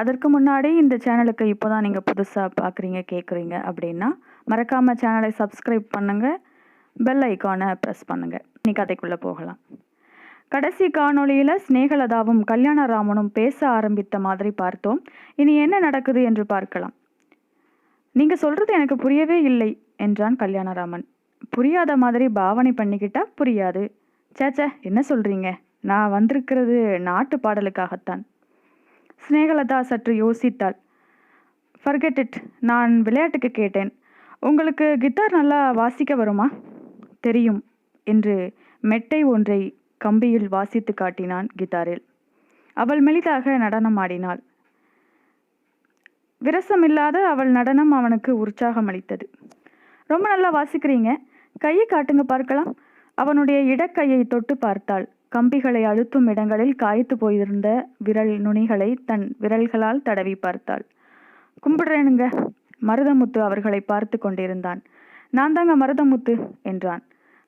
அதற்கு முன்னாடி இந்த சேனலுக்கு இப்போ தான் நீங்கள் புதுசாக பார்க்குறீங்க கேட்குறீங்க அப்படின்னா மறக்காமல் சேனலை சப்ஸ்கிரைப் பண்ணுங்கள் பெல் ஐக்கானை ப்ரெஸ் பண்ணுங்கள் நீ கதைக்குள்ளே போகலாம். கடைசி காணொளியில் ஸ்நேகலதாவும் கல்யாணராமனும் பேச ஆரம்பித்த மாதிரி பார்த்தோம். இனி என்ன நடக்குது என்று பார்க்கலாம். நீங்கள் சொல்கிறது எனக்கு புரியவே இல்லை என்றான் கல்யாணராமன். புரியாத மாதிரி பாவனை பண்ணிக்கிட்டா புரியாது. சேச்சே என்ன சொல்கிறீங்க நான் வந்திருக்கிறது நாட்டு பாடலுக்காகத்தான். ஸ்நேகலதா சற்று யோசித்தாள். ஃபர்கெட் இட் நான் விளையாட்டுக்கு கேட்டேன். உங்களுக்கு கிட்டார் நல்லா வாசிக்க வருமா? தெரியும் என்று மெட்டை ஒன்றை கம்பியில் வாசித்து காட்டினான் கிட்டாரில் அவள் மெலிதாக நடனம் ஆடினாள். விரசமில்லாத அவள் நடனம் அவனுக்கு உற்சாகம் அளித்தது. ரொம்ப நல்லா வாசிக்கிறீங்க. கையை காட்டுங்க பார்க்கலாம். அவனுடைய இடக்கையை தொட்டு பார்த்தாள். கம்பிகளை அழுத்தும் இடங்களில் காய்த்து போயிருந்த விரல் நுனிகளை தன் விரல்களால் தடவி பார்த்தாள். கும்பிடுறேனுங்க மருதமுத்து அவர்களை பார்த்து கொண்டிருந்தான். நான் தாங்க மருதமுத்து என்றான்.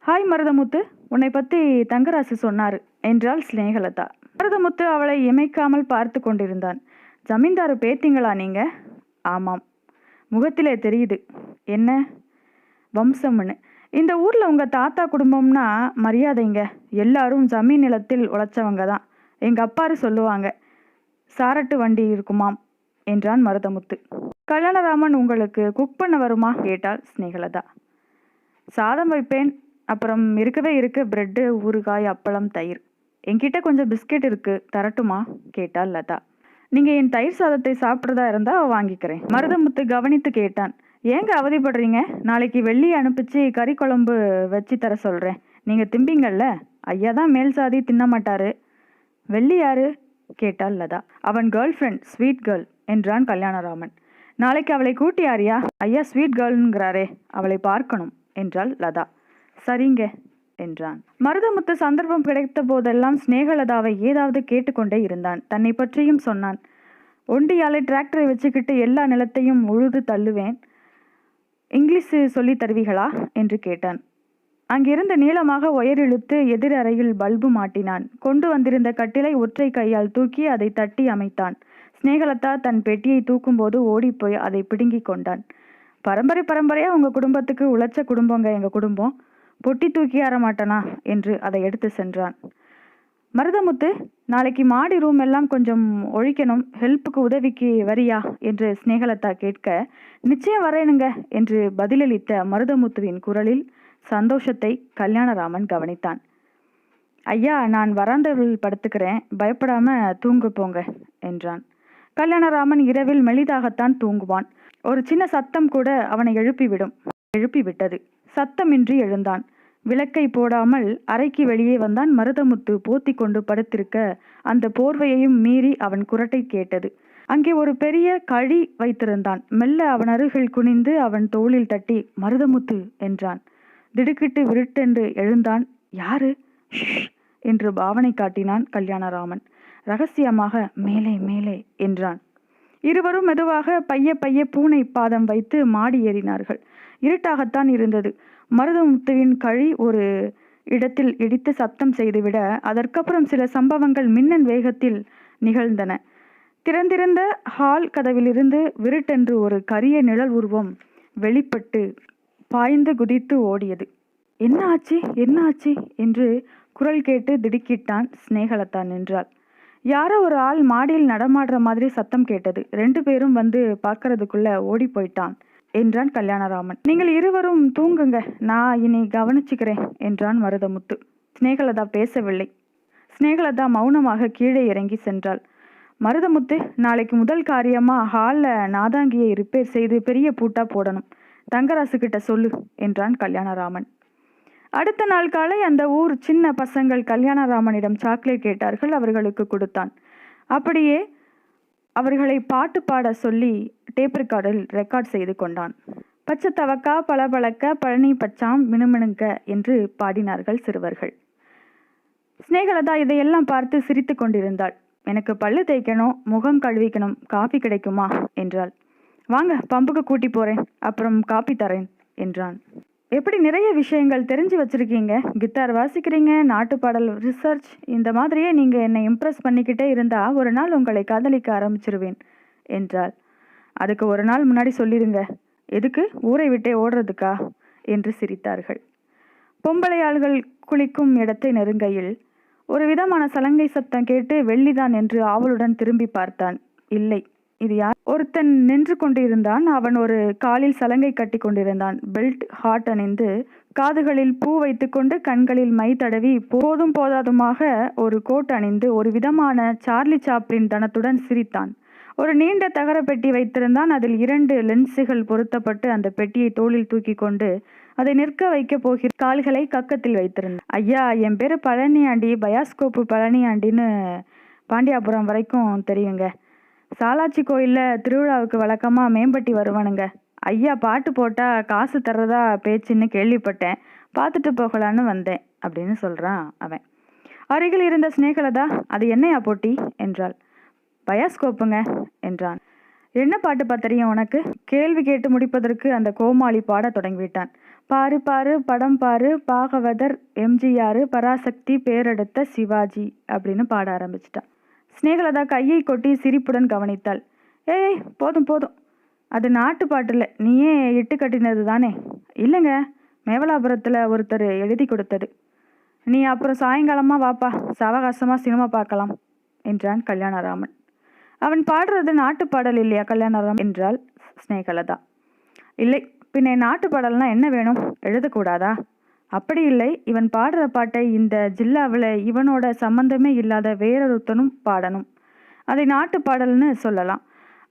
ஹாய் மருதமுத்து உன்னை பத்தி தங்கராசு சொன்னார் என்றாள் ஸ்நேகலதா மருதமுத்து அவளை இமைக்காமல் பார்த்து கொண்டிருந்தான். ஜமீன்தாரு பேத்திங்களா நீங்க? ஆமாம். முகத்திலே தெரியுது. என்ன? வம்சம்னு. இந்த ஊரில் உங்கள் தாத்தா குடும்பம்னா மரியாதைங்க. எல்லாரும் ஜமீன் நிலத்தில் உழைச்சவங்க தான் எங்கள் அப்பாரு சொல்லுவாங்க சாரட்டு வண்டி இருக்குமாம் என்றான் மருதமுத்து. கல்யாணராமன் உங்களுக்கு குக் பண்ண வருமா? கேட்டாள் ஸ்நேகலதா சாதம் வைப்பேன். அப்புறம் இருக்கவே இருக்கு பிரெட்டு ஊறுகாய் அப்பளம் தயிர். என்கிட்ட கொஞ்சம் பிஸ்கெட் இருக்கு தரட்டுமா? கேட்டாள் லதா. நீங்கள் என் தயிர் சாதத்தை சாப்பிட்றதா இருந்தால் வாங்கிக்கிறேன் மருதமுத்து கவனித்து கேட்டான். ஏங்க அவதிப்படுறீங்க? நாளைக்கு வெள்ளி அனுப்பிச்சு கறி குழம்பு வச்சு தர சொல்கிறேன் நீங்கள் திம்பிங்கள்ல ஐயா தான் மேல் சாதி தின்ன மாட்டாரு. வெள்ளி யாரு? கேட்டாள் லதா. அவன் கேர்ள் ஃப்ரெண்ட் ஸ்வீட் கேர்ள் என்றான் கல்யாணராமன். நாளைக்கு அவளை கூட்டியாரியா ஐயா ஸ்வீட் கேர்ள்ங்கிறாரே அவளை பார்க்கணும் என்றாள் லதா. சரிங்க என்றான். மருதமுத்து சந்தர்ப்பம் கிடைத்த போதெல்லாம் ஸ்நேகலதாவை ஏதாவது கேட்டுக்கொண்டே இருந்தான். தன்னை பற்றியும் சொன்னான். ஒண்டியாலே டிராக்டரை வச்சுக்கிட்டு எல்லா நிலத்தையும் உழுது தள்ளுவேன். இங்கிலீஷு சொல்லி தருவீகளா என்று கேட்டான். அங்கிருந்த நீளமாக ஒயர் இழுத்து எதிர் அறையில் பல்பு மாட்டினான். கொண்டு வந்திருந்த கட்டிலை ஒற்றை கையால் தூக்கி அதை தட்டி அமைத்தான். ஸ்நேகலதா தன் பெட்டியை தூக்கும்போது ஓடிப்போய் அதை பிடுங்கி கொண்டான். பரம்பரை பரம்பரையாக உங்கள் குடும்பத்துக்கு உழைச்ச குடும்பங்க எங்கள் குடும்பம்? பொட்டி தூக்கி ஆற மாட்டனா என்று அதை எடுத்து சென்றான். மருதமுத்து நாளைக்கு மாடி ரூம் எல்லாம் கொஞ்சம் ஒழிக்கணும் ஹெல்ப்புக்கு உதவிக்கு வரியா? என்று ஸ்நேகலதா கேட்க நிச்சயம் வரேனுங்க என்று பதிலளித்த மருதமுத்துவின் குரலில் சந்தோஷத்தை கல்யாணராமன் கவனித்தான். ஐயா நான் வராந்தவில் படுத்துக்கிறேன் பயப்படாம தூங்கு போங்க என்றான். கல்யாணராமன் இரவில் மெலிதாகத்தான் தூங்குவான். ஒரு சின்ன சத்தம் கூட அவனை எழுப்பிவிடும் எழுப்பிவிட்டது. சத்தமின்றி எழுந்தான். விளக்கை போடாமல் அறைக்கு வெளியே வந்தான் மருதமுத்து போத்தி கொண்டு படுத்திருக்க. அந்த போர்வையையும் மீறி அவன் குரட்டை கேட்டது. அங்கே ஒரு பெரிய கழி வைத்திருந்தான். மெல்ல அவன் அருகில் குனிந்து அவன் தோளில் தட்டி மருதமுத்து என்றான். திடுக்கிட்டு விருட்டென்று எழுந்தான். யாரு? என்று பாவனை காட்டினான் கல்யாணராமன். ரகசியமாக மேலே மேலே என்றான். இருவரும் மெதுவாக பைய பைய பூனை பாதம் வைத்து மாடி ஏறினார்கள். இருட்டாகத்தான் இருந்தது. மருதமுத்துவின் கழி ஒரு இடத்தில் இடித்து சத்தம் செய்துவிட அதற்கப்புறம் சில சம்பவங்கள் மின்னன் வேகத்தில் நிகழ்ந்தன. திறந்திருந்த ஹால் கதவிலிருந்து விருட்டென்று ஒரு கரிய நிழல் உருவம் வெளிப்பட்டு பாய்ந்து குதித்து ஓடியது. என்ன ஆச்சு? என்ன ஆச்சு? என்று குரல் கேட்டு திடுக்கிட்டான் ஸ்நேகலதா நின்றாள். யாரோ ஒரு ஆள் மாடியில் நடமாடுற மாதிரி சத்தம் கேட்டது. ரெண்டு பேரும் வந்து பார்க்கறதுக்குள்ள ஓடி போயிட்டான். என்றான் கல்யாணராமன். நீங்கள் இருவரும் தூங்குங்க. நான் இனி கவனிச்சுக்கிறேன் என்றான் மருதமுத்து. ஸ்நேகலதா பேசவில்லை. ஸ்நேகலதா மௌனமாக கீழே இறங்கி சென்றாள். மருதமுத்து நாளைக்கு முதல் காரியமா ஹாலில் நாதாங்கியை ரிப்பேர் செய்து பெரிய பூட்டா போடணும். தங்கராசு கிட்ட சொல்லு என்றான் கல்யாணராமன். அடுத்த நாள் காலை அந்த ஊர் சின்ன பசங்கள் கல்யாணராமனிடம் சாக்லேட் கேட்டார்கள் அவர்களுக்கு கொடுத்தான். அப்படியே அவர்களை பாட்டு பாட சொல்லி டேப் ரெக்கார்டில் ரெக்கார்ட் செய்து கொண்டான். பச்சை தவக்கா பளபளக்க பழனி பச்சாம் மினுமினுங்க என்று பாடினார்கள் சிறுவர்கள். சிநேகலதா இதையெல்லாம் பார்த்து சிரித்து கொண்டிருந்தாள். எனக்கு பல்லு தேய்க்கணும் முகம் கழுவிக்கணும் காஃபி கிடைக்குமா? என்றாள். வாங்க பம்புக்கு கூட்டி போறேன் அப்புறம் காப்பி தரேன் என்றான். எப்படி நிறைய விஷயங்கள் தெரிஞ்சு வச்சுருக்கீங்க? கித்தார் வாசிக்கிறீங்க நாட்டு பாடல் ரிசர்ச் இந்த மாதிரியே நீங்கள் என்னை இம்ப்ரெஸ் பண்ணிக்கிட்டே இருந்தால் ஒரு நாள் உங்களை காதலிக்க ஆரம்பிச்சிருவேன் என்றாள். அதுக்கு ஒரு நாள் முன்னாடி சொல்லிடுங்க எதுக்கு? ஊரை விட்டே ஓடுறதுக்கா? என்று சிரித்தார்கள். பொம்பளை ஆள்கள் குளிக்கும் இடத்தை நெருங்கையில் ஒரு விதமான சலங்கை சத்தம் கேட்டு வெள்ளிதான் என்று ஆவலுடன் திரும்பி பார்த்தான். இல்லை இது யார்? ஒருத்தன் நின்று கொண்டிருந்தான். அவன் ஒரு காலில் சலங்கை கட்டி கொண்டிருந்தான். பெல்ட் ஹாட் அணிந்து காதுகளில் பூ வைத்துக்கொண்டு கண்களில் மை தடவி போதும் போதாதுமாக ஒரு கோட் அணிந்து ஒரு விதமான சார்லி சாப்ளின் தனத்துடன் சிரித்தான். ஒரு நீண்ட தகர பெட்டி வைத்திருந்தான். அதில் இரண்டு லென்ஸுகள் பொருத்தப்பட்டு அந்த பெட்டியை தோளில் தூக்கி கொண்டு அதை நிற்க வைக்க போகிற கால்களை கக்கத்தில் வைத்திருந்தான். ஐயா என் பேர் பழனியாண்டி. பயாஸ்கோப்பு பழனியாண்டின்னு பாண்டியாபுரம் வரைக்கும் தெரியுங்க. சாலாச்சி கோயிலில் திருவிழாவுக்கு வழக்கமாக மேம்பட்டி வருவானுங்க. ஐயா பாட்டு போட்டால் காசு தர்றதா பேச்சுன்னு கேள்விப்பட்டேன். பார்த்துட்டு போகலான்னு வந்தேன் அப்படின்னு சொல்கிறான் அவன். அருகில் இருந்த ஸ்னேகலதா அது என்னையா போட்டி? என்றாள். பயாஸ்கோப்புங்க என்றான். என்ன பாட்டு பார்த்தறியும் உனக்கு? கேள்வி கேட்டு முடிப்பதற்கு அந்த கோமாளி பாட தொடங்கிவிட்டான். பாரு பாரு படம் பாரு பாகவதர் எம்ஜிஆர் பராசக்தி பேரெடுத்த சிவாஜி அப்படின்னு பாட ஆரம்பிச்சிட்டான். ஸ்னேகலதா கையை கொட்டி சிரிப்புடன் கவனித்தாள். ஏய் போதும் போதும். அது நாட்டு பாட்டில் நீயே இட்டு கட்டினது தானே? இல்லைங்க. மேவலாபுரத்தில் ஒருத்தர் எழுதி கொடுத்தது. நீ அப்புறம் சாயங்காலமாக வாப்பா. சாவகாசமாக சினிமா பார்க்கலாம் என்றான் கல்யாணராமன். அவன் பாடுறது நாட்டு பாடல் இல்லையா கல்யாணராமன்? என்றாள் ஸ்னேகலதா இல்லை. பின்ன நாட்டு பாடல்னா என்ன வேணும்? எழுதக்கூடாதா? அப்படி இல்லை. இவன் பாடுற பாட்டை இந்த ஜில்லாவில் இவனோட சம்பந்தமே இல்லாத வேறொருத்தனும் பாடணும். அதை நாட்டு பாடல்னு சொல்லலாம்.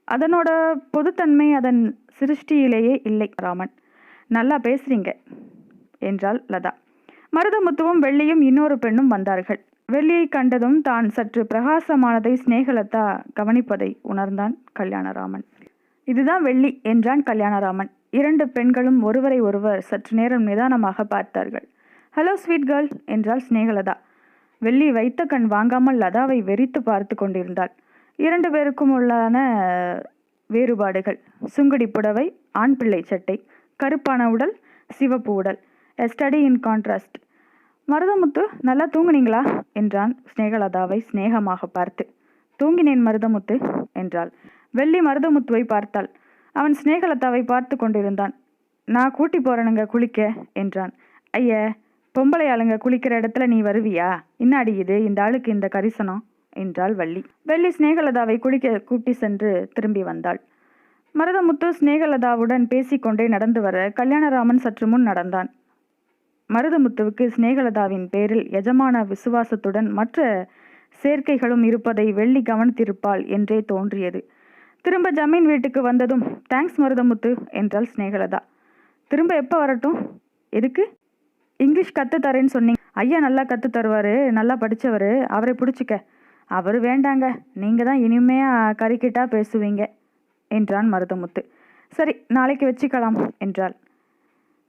அதனோட பொதுத்தன்மை அதன் சிருஷ்டியிலேயே இல்லை ராமன். நல்லா பேசுறீங்க என்றாள் லதா. மருதமுத்துவும் வெள்ளியும் இன்னொரு பெண்ணும் வந்தார்கள். வெள்ளியை கண்டதும் தான் சற்று பிரகாசமானதை சிநேகலதா கவனிப்பதை உணர்ந்தான் கல்யாணராமன். இதுதான் வெள்ளி என்றான் கல்யாணராமன். இரண்டு பெண்களும் ஒருவரை ஒருவர் சற்று நேரம் நிதானமாக பார்த்தார்கள். ஹலோ ஸ்வீட் கேர்ள் என்றாள் சிநேகலதா. வெள்ளி வைத்த கண் வாங்காமல் லதாவை வெறித்து பார்த்து கொண்டிருந்தாள். இரண்டு பேருக்கும் உள்ளான வேறுபாடுகள். சுங்குடி புடவை ஆண் பிள்ளை சட்டை கருப்பான உடல் சிவப்பு உடல். A study in contrast Maruthamuthu நல்லா தூங்குனீங்களா? என்றான் ஸ்னேகலதாவை சிநேகமாக பார்த்து. தூங்கினேன் மருதமுத்து என்றாள். வெள்ளி மருதமுத்துவை பார்த்தாள். அவன் ஸ்னேகலதாவை பார்த்து கொண்டிருந்தான். நான் கூட்டி போறேனுங்க குளிக்க என்றான். ஐய பொம்பளை ஆளுங்க குளிக்கிற இடத்துல நீ வருவியா? இன்னாடி இது? இந்த ஆளுக்கு இந்த கரிசனம் என்றாள் வள்ளி. வெள்ளி ஸ்னேகலதாவை குளிக்க கூட்டி சென்று திரும்பி வந்தாள். மருதமுத்து ஸ்னேகலதாவுடன் பேசிக்கொண்டே நடந்து வர கல்யாணராமன் சற்று முன் நடந்தான். மருதமுத்துவுக்கு சிநேகலதாவின் பேரில் எஜமான விசுவாசத்துடன் மற்ற சேர்க்கைகளும் இருப்பதை வெள்ளி கவனித்திருப்பாள் என்றே தோன்றியது. திரும்ப ஜமீன் வீட்டுக்கு வந்ததும் தேங்க்ஸ் மருதமுத்து என்றாள் சிநேகலதா. திரும்ப எப்போ வரட்டும்? எதுக்கு? இங்கிலீஷ் கற்று தரேன்னு சொன்னீங்க. ஐயா நல்லா கற்று தருவார் நல்லா படித்தவர் அவரை பிடிச்சிக்க. அவர் வேண்டாங்க நீங்கள் தான் இனிமையாக கறிக்கிட்டா பேசுவீங்க என்றான் மருதமுத்து. சரி நாளைக்கு வச்சுக்கலாம் என்றாள்.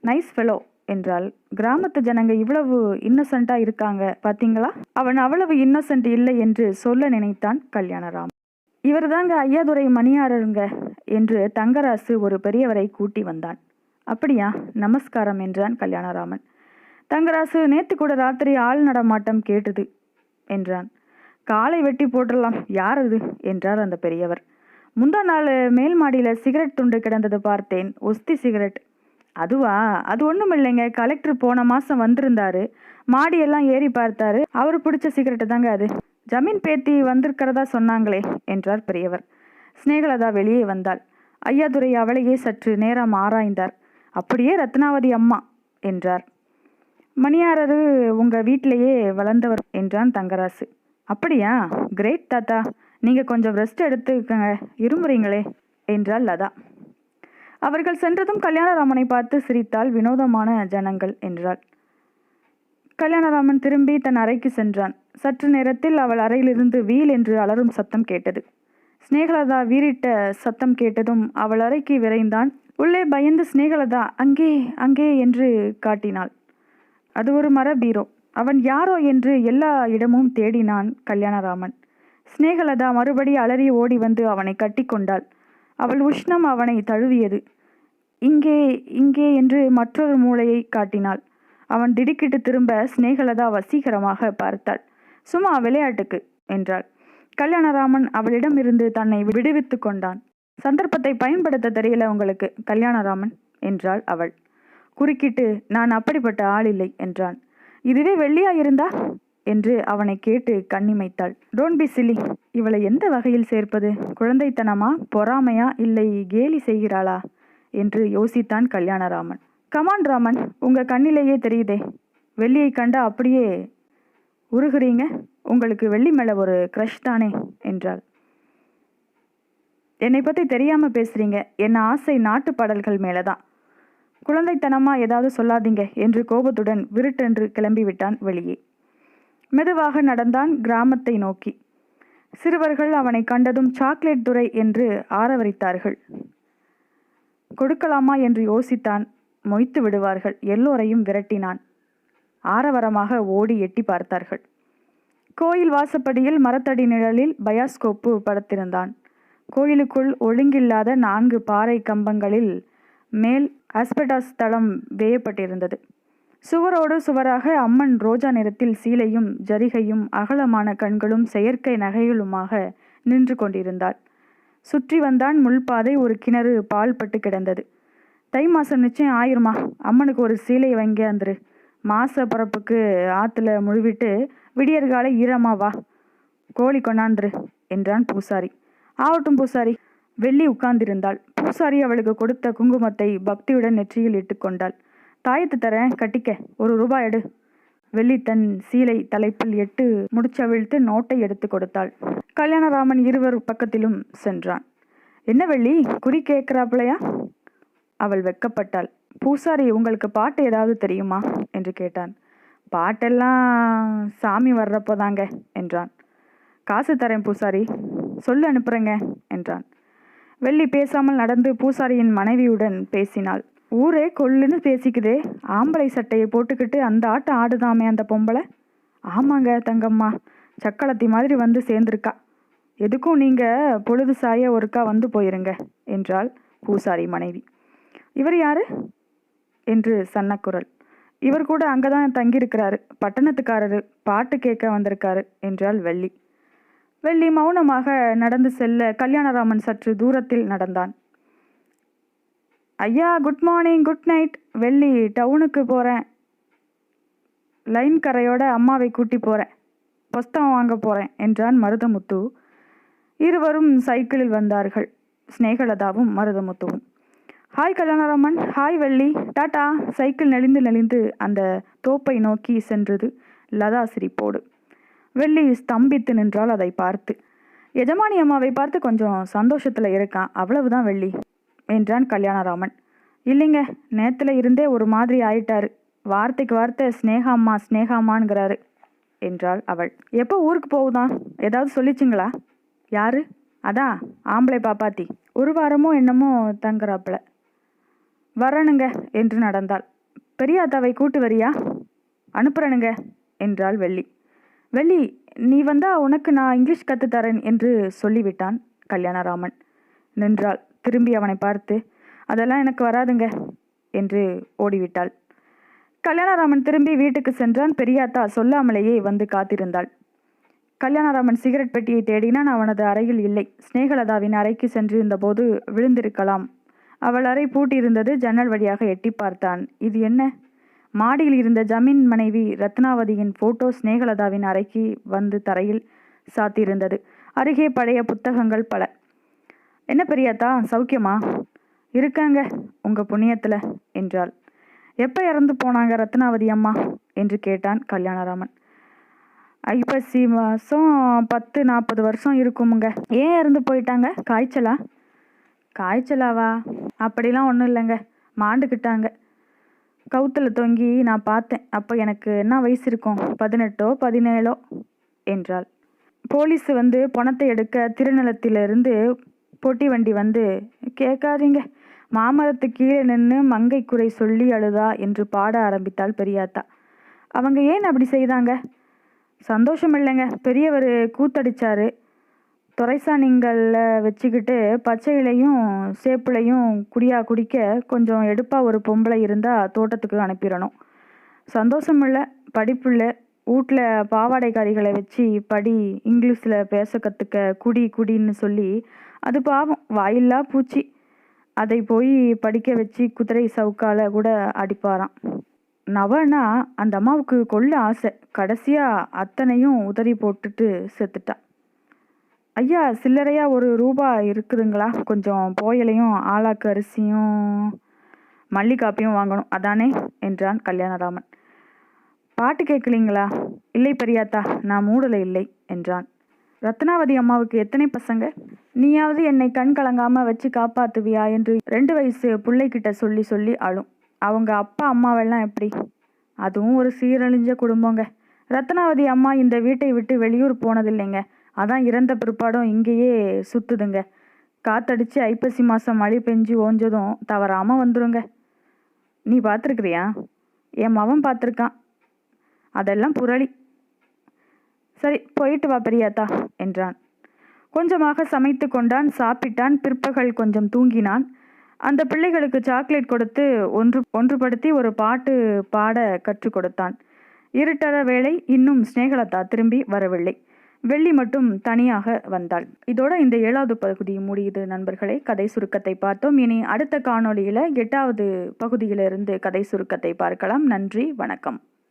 நைஸ் ஃபெலோ என்றால் கிராமத்து ஜனங்க இவ்வளவு இன்னசென்ட்டாக இருக்காங்க பார்த்தீங்களா அவன் அவ்வளவு இன்னசென்ட் இல்லை என்று சொல்ல நினைத்தான் கல்யாணராம். இவர் தாங்க ஐயாதுரை மணியாரருங்க என்று தங்கராசு ஒரு பெரியவரை கூட்டி வந்தான். அப்படியா நமஸ்காரம் என்றான் கல்யாணராமன். தங்கராசு நேத்து கூட ராத்திரி ஆள் நடமாட்டம் கேட்டது என்றான். காலை வெட்டி போட்டுடலாம் யார் அது? என்றார் அந்த பெரியவர். முந்தா நாள் மேல் மாடியில் சிகரெட் துண்டு கிடந்தது பார்த்தேன் ஒஸ்தி சிகரெட். அதுவா? அது ஒன்றும் இல்லைங்க கலெக்டர் போன மாதம் வந்திருந்தாரு. மாடியெல்லாம் ஏறி பார்த்தாரு அவர் பிடிச்ச சிகரெட்டு தாங்க அது. ஜமீன் பேத்தி வந்திருக்கிறதா சொன்னாங்களே என்றார் பெரியவர். சிநேகலதா வெளியே வந்தாள். ஐயாதுரை அவளையே சற்று நேரம் ஆராய்ந்தார். அப்படியே ரத்னாவதி அம்மா என்றார். மணியாரரு உங்கள் வீட்டிலேயே வளர்ந்தவர் என்றான் தங்கராசு. அப்படியா? கிரேட் தாத்தா. நீங்கள் கொஞ்சம் ரெஸ்ட் எடுத்துக்கங்க. இருமுறீங்களே என்றாள் லதா. அவர்கள் சென்றதும் கல்யாணராமனை பார்த்து சிரித்தால் வினோதமான ஜனங்கள் என்றாள். கல்யாணராமன் திரும்பி தன் அறைக்கு சென்றான். சற்று நேரத்தில் அவள் அறையிலிருந்து வீல் என்று அலறும் சத்தம் கேட்டது. ஸ்நேகலதா வீறிட்ட சத்தம் கேட்டதும் அவள் அறைக்கு விரைந்தான். உள்ளே பயந்து ஸ்நேகலதா அங்கே அங்கே என்று காட்டினாள். அது ஒரு மர பீரோ. அவன் யாரோ என்று எல்லா இடமும் தேடினான் கல்யாணராமன். ஸ்நேகலதா மறுபடி அலறி ஓடி வந்து அவனை கட்டிக்கொண்டாள் அவள் உஷ்ணம் அவனை தழுவியது. இங்கே இங்கே என்று மற்றொரு மூளையை காட்டினாள். அவன் திடுக்கிட்டு திரும்ப ஸ்நேகலதா வசீகரமாக பார்த்தாள். சும்மா விளையாட்டுக்கு என்றாள். கல்யாணராமன் அவளிடமிருந்து தன்னை விடுவித்து கொண்டான். சந்தர்ப்பத்தை பயன்படுத்த தெரியல உங்களுக்கு கல்யாணராமன் என்றாள் அவள். குறுக்கிட்டு நான் அப்படிப்பட்ட ஆள் இல்லை என்றான். இதுவே வெள்ளியா இருந்தா? என்று அவனை கேட்டு கண்ணிமைத்தாள். டோன்ட் பி சில்லி இவளை எந்த வகையில் சேர்ப்பது? குழந்தைத்தனமா பொறாமையா இல்லை கேலி செய்கிறாளா? என்று யோசித்தான் கல்யாணராமன். கமான் ராமன். உங்க கண்ணிலேயே தெரியுதே. வெள்ளியை கண்டா அப்படியே உருகுறீங்க. உங்களுக்கு வெள்ளி மேலே ஒரு க்ரஷ் தானே என்றாள். என்னை பற்றி தெரியாமல் பேசுகிறீங்க என் ஆசை நாட்டு பாடல்கள் மேலே தான் குழந்தைத்தனமா ஏதாவது சொல்லாதீங்க என்று கோபத்துடன் விருட்டென்று கிளம்பிவிட்டான் வெளியே. மெதுவாக நடந்தான் கிராமத்தை நோக்கி. சிறுவர்கள் அவனை கண்டதும் சாக்லேட் துரை என்று ஆரவரித்தார்கள். கொடுக்கலாமா என்று யோசித்தான். மொய்த்து விடுவார்கள். எல்லோரையும் விரட்டினான். ஆரவரமாக ஓடி எட்டி பார்த்தார்கள். கோயில் வாசப்படியில் மரத்தடி நிழலில் பயாஸ்கோப்பு படுத்திருந்தான். கோயிலுக்குள் ஒழுங்கில்லாத நான்கு பாறை கம்பங்களில் மேல் ஆஸ்பெடாஸ் தளம் வேயப்பட்டிருந்தது. சுவரோடு சுவராக அம்மன் ரோஜா நிறத்தில் சீலையும் ஜரிகையும் அகலமான கண்களும் செயற்கை நகைகளுமாக நின்று கொண்டிருந்தாள். சுற்றி வந்தான் முள்பாதை ஒரு கிணறு பால் பட்டு கிடந்தது. தை மாதம் நிச்சயம் ஆயிருமா? அம்மனுக்கு ஒரு சீலை வாங்கி மாச பிறப்புக்கு ஆற்றுல முழுவிட்டு விடியற்காலை ஈரமா வா கோழி கொண்டாந்துரு என்றான் பூசாரி. ஆவட்டும் பூசாரி வெள்ளி உட்கார்ந்திருந்தாள். பூசாரி அவளுக்கு கொடுத்த குங்குமத்தை பக்தியுடன் நெற்றியில் இட்டுக்கொண்டாள் தாயத்து தரேன் கட்டிக்க ஒரு ரூபாய் எடு. வெள்ளி தன் சீலை தலைப்பில் எட்டு முடிச்சவிழ்த்து நோட்டை எடுத்து கொடுத்தாள். கல்யாணராமன் இருவர் பக்கத்திலும் சென்றான். என்ன வெள்ளி குறி கேட்கிறாப்பிளையா அவள் வெக்கப்பட்டாள். பூசாரி உங்களுக்கு பாட்டு ஏதாவது தெரியுமா? என்று கேட்டான். பாட்டெல்லாம் சாமி வர்றப்போதாங்க என்றான். காசு தரேன் பூசாரி சொல்லு அனுப்புறேங்க என்றான். வெள்ளி பேசாமல் நடந்து பூசாரியின் மனைவியுடன் பேசினாள். ஊரே கொல்லுன்னு பேசிக்குதே ஆம்பளை சட்டையை போட்டுக்கிட்டு அந்த ஆட்டம் ஆடுதாமே அந்த பொம்பளை? ஆமாங்க தங்கம்மா சக்களத்தி மாதிரி வந்து சேர்ந்துருக்கா. எதுக்கும் நீங்கள் பொழுது சாய ஒருக்கா வந்து போயிருங்க என்றாள் பூசாரி மனைவி. இவர் யாரு? என்று சன்னக்குரல். இவர் கூட அங்கே தான் தங்கியிருக்கிறாரு. பட்டணத்துக்காரரு பாட்டு கேட்க வந்திருக்காரு என்றாள் வெள்ளி. வெள்ளி மௌனமாக நடந்து செல்ல கல்யாணராமன் சற்று தூரத்தில் நடந்தான். ஐயா குட் மார்னிங் குட் நைட். வெள்ளி டவுனுக்கு போகிறேன் லைன் கரையோட அம்மாவை கூட்டி போகிறேன் புஸ்தகம் வாங்க போகிறேன் என்றான் மருதமுத்து. இருவரும் சைக்கிளில் வந்தார்கள். ஸ்நேகலதாவும் மருதமுத்துவும். ஹாய் கல்யாணராமன் ஹாய் வெள்ளி டாட்டா சைக்கிள் நெளிந்து நெளிந்து அந்த தோப்பை நோக்கி சென்றது. லதா சிரிப்போடு வெள்ளி ஸ்தம்பித்து நின்றால் அதை பார்த்து. எஜமானி அம்மாவை பார்த்து கொஞ்சம் சந்தோஷத்தில் இருக்கான். அவ்வளவுதான் வெள்ளி என்றான் கல்யாணராமன். இல்லைங்க நேத்துல இருந்தே ஒரு மாதிரி ஆயிட்டாரு. வார்த்தைக்கு வார்த்தை ஸ்னேகாம்மா ஸ்னேகாம்மான்கிறாரு என்றாள் அவள். எப்போ ஊருக்கு போகுதான்? ஏதாவது சொல்லிச்சிங்களா? யாரு? அதான் ஆம்பளை பாப்பாத்தி. ஒரு வாரமோ என்னமோ தங்குறாப்புல. வரணுங்க என்று நடந்தாள். பெரியாத்தாவை கூட்டு வரியா? அனுப்புறனுங்க என்றாள் வெள்ளி. வெள்ளி நீ வந்தா உனக்கு நான் இங்கிலீஷ் கற்றுத்தரேன் என்று சொல்லிவிட்டான் கல்யாணராமன். நின்றாள். திரும்பி அவனை பார்த்து அதெல்லாம் எனக்கு வராதுங்க என்று ஓடிவிட்டாள். கல்யாணராமன் திரும்பி வீட்டுக்கு சென்றான். பெரியாத்தா சொல்லாமலேயே வந்து காத்திருந்தாள். கல்யாணராமன் சிகரெட் பெட்டியை தேடினான். அவனது அறையில் இல்லை. ஸ்நேகலதாவின் அறைக்கு சென்றிருந்த போது விழுந்திருக்கலாம் அவள் அறை பூட்டியிருந்தது ஜன்னல் வழியாக எட்டி பார்த்தான். இது என்ன? மாடியில் இருந்த ஜமீன் மனைவி ரத்னாவதியின் போட்டோ ஸ்நேகலதாவின் அறைக்கு வந்து தரையில் சாத்தியிருந்தது. அருகே பழைய புத்தகங்கள் பல. என்ன பெரியாத்தா? சௌக்கியமா? இருக்காங்க உங்க புண்ணியத்துல என்றாள். எப்ப இறந்து போனாங்க ரத்னாவதி அம்மா? என்று கேட்டான் கல்யாணராமன். ஐப்பசி மாதம் பத்து நாற்பது வருஷம் இருக்குமுங்க. ஏன் இறந்து போயிட்டாங்க? காய்ச்சலா? காய்ச்சலாவா? அப்படிலாம் ஒன்றும் இல்லைங்க. மாண்டுக்கிட்டாங்க. கவுத்தில் தொங்கி நான் பார்த்தேன். அப்போ எனக்கு என்ன வயசு இருக்கும்? பதினெட்டோ பதினேழோ? என்றாள். போலீஸ் வந்து பணத்தை எடுக்க திருநிலத்திலிருந்து பொட்டி வண்டி வந்து கேட்காதீங்க. மாமரத்து கீழே நின்று மங்கை குறை சொல்லி அழுதா? என்று பாட ஆரம்பித்தாள் பெரியாத்தா. அவங்க ஏன் அப்படி செய்தாங்க? சந்தோஷம் இல்லைங்க. பெரியவர் கூத்தடிச்சாரு. துரைசானிங்களில் வச்சுக்கிட்டு பச்சையிலையும் சேப்பிலையும் குடியா குடிக்க கொஞ்சம் எடுப்பாக ஒரு பொம்பளை இருந்தால் தோட்டத்துக்கு அனுப்பிடணும். சந்தோஷம் இல்லை படிப்பு வீட்டில் பாவாடைக்காரிகளை வச்சு படி இங்கிலீஷில் பேச கற்றுக்க குடி குடின்னு சொல்லி அது பாவம். வாயில்லா பூச்சி. அதை போய் படிக்க வச்சு குதிரை சவுக்கால கூட அடிப்பாராம். நவனா அந்த அம்மாவுக்கு கொள்ள ஆசை. கடைசியாக அத்தனையும் உதறி போட்டுட்டு செத்துட்டா. ஐயா சில்லறையாக ஒரு ரூபா இருக்குதுங்களா? கொஞ்சம் போயலையும் ஆலாக்கு அரிசியும் மல்லிகாப்பியும் வாங்கணும். அதானே? என்றான் கல்யாணராமன். பாட்டு கேட்கலீங்களா? இல்லை பெரியாத்தா நான் மூடலை இல்லை என்றான். ரத்னாவதி அம்மாவுக்கு எத்தனை பசங்க? நீயாவது என்னை கண் கலங்காம வச்சு காப்பாத்துவியா? என்று ரெண்டு வயசு பிள்ளைகிட்ட சொல்லி சொல்லி அழும் அவங்க அப்பா அம்மாவெல்லாம் எப்படி? அதுவும் ஒரு சீரழிஞ்ச குடும்பங்க. ரத்னாவதி அம்மா இந்த வீட்டை விட்டு வெளியூர் போனதில்லைங்க. அதான் இறந்த பிற்பாடும் இங்கேயே சுத்துதுங்க. காத்தடிச்சு ஐப்பசி மாதம் மழை பெஞ்சு ஓஞ்சதும் தவறாமல் வந்துருங்க. நீ பார்த்துருக்குறியா என் மவன் பார்த்துருக்கான் அதெல்லாம் புரளி. சரி போயிட்டு வா பெரியாத்தா என்றான். கொஞ்சமாக சமைத்து கொண்டான் சாப்பிட்டான் பிற்பகல் கொஞ்சம் தூங்கினான். அந்த பிள்ளைகளுக்கு சாக்லேட் கொடுத்து ஒன்று ஒன்றுபடுத்தி ஒரு பாட்டு பாட கற்றுக் கொடுத்தான். இருட்டற வேளை இன்னும் ஸ்நேகலதா திரும்பி வரவில்லை. வெள்ளி மட்டும் தனியாக வந்தாள். இதோட இந்த ஏழாவது பகுதி முடியுது நண்பர்களே. கதை சுருக்கத்தை பார்த்தோம். இனி அடுத்த காணொளியில் எட்டாவது பகுதியிலிருந்து கதை சுருக்கத்தை பார்க்கலாம். நன்றி வணக்கம்.